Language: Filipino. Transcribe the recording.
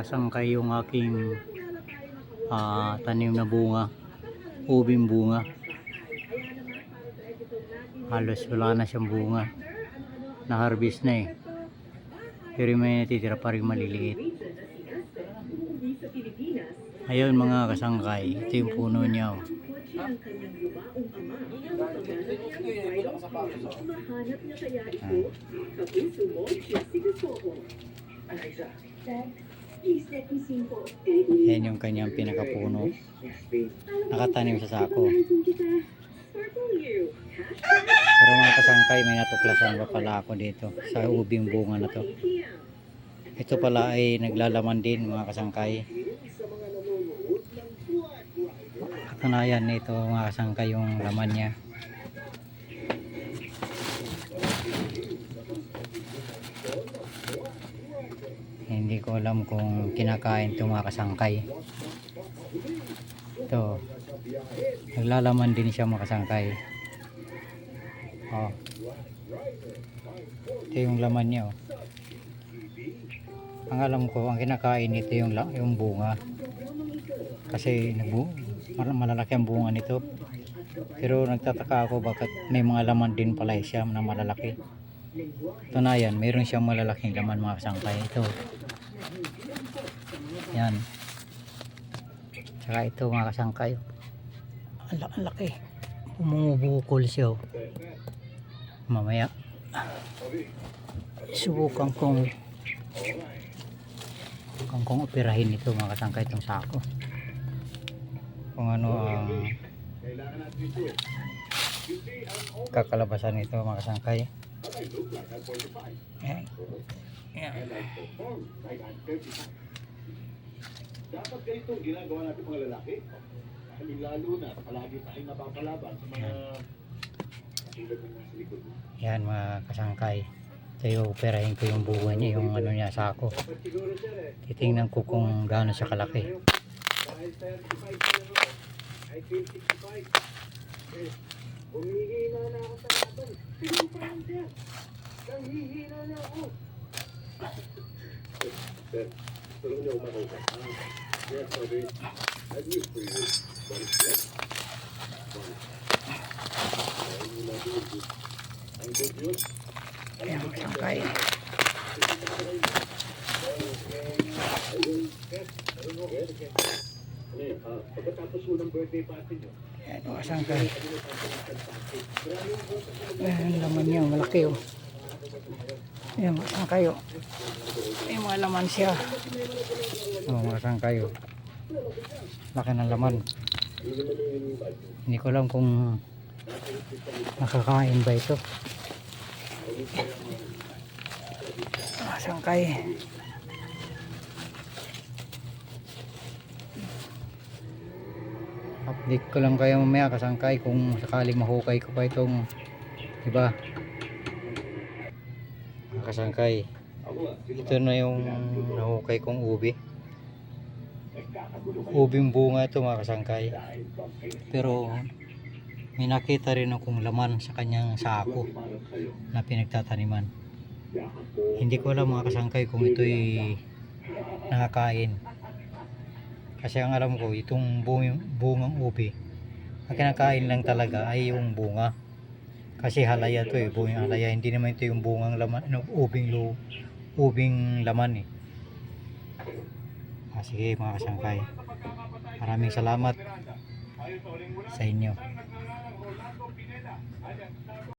kasangkay yung aking ah, tanim na bunga. Ubing bunga. Halos wala na siyang bunga. Na-harvest na eh. Pero may natitira pa rin maliliit. Ayun mga kasangkay. Ito yung puno niya. oh. Yan yung kanyang pinakapuno. Nakatanim sa sako. Pero mga kasangkay, may natuklasan pa pala ako dito sa ubing bunga na to. Ito pala ay naglalaman din mga kasangkay. Katunayan nito mga kasangkay yung laman niya. Ko alam kung kinakain ito mga kasangkay. Ito. Naglalaman din siya mga kasangkay. Oh. Ito yung laman niya oh. Ang alam ko, ang kinakain nito yung, yung bunga. Kasi malalaki ang bunga nito. Pero nagtataka ako bakit may mga laman din pala siya na malalaki. Tunayan, mayroon siyang malalaking laman mga kasangkay. Ito. Yan. Tsaka ito mga kasangkay. Ang la- ang laki. Bumubukol siya. oh. Mamaya. Subukan kong subukan kong operahin ito mga kasangkay itong sako. Kung ano ang kakalabasan nito mga kasangkay. Ayan. Ayan. Dapat ganito ang ginagawa natin mga lalaki. Lalo lalo na, palagi tayong napapalaban sa mga. Yan mga kasangkay. Yung operahin ko yung bunga niya, yung ano niya sako. Dapat Titingnan ko kung gaano siya kalaki. dahil 35 pero I feel 65. Humihina na ako sa laban. Lang sir. Nanghihina na ako. Sir, tulungan niyo umakausap. Yes, sorry. I've used for you. One step. One. Dahil mula dito, ang good yun. Yan mga kasangkay. Ano yun? Ah, pagkatapos mo ng birthday party nyo, Yan mga kasangkay. Ayan laman niya, malaki oh. Ayan mga kasangkay oh. Ayan mga laman siya. Oh, mga kasangkay oh. Laki ng laman. Hindi ko alam kung nakakain ba ito. Mga kasangkay. Update ko lang kayo mamaya kasangkay kung sakaling mahukay ko pa itong iba Mga kasangkay ito na yung nahukay kong ubi. Ubing bunga ito mga kasangkay. Pero may nakita rin akong laman sa kanyang sako na pinagtataniman. Hindi ko alam mga kasangkay kung ito'y nakakain kasi ang alam ko itong bungang ubi ang kinakain lang talaga ay yung bunga. Kasi halaya to eh bungang halaya. Hindi naman ito yung bungang laman ano, ubing lo ubing laman eh. Ah, sige mga kasangkay. Maraming salamat sa inyo.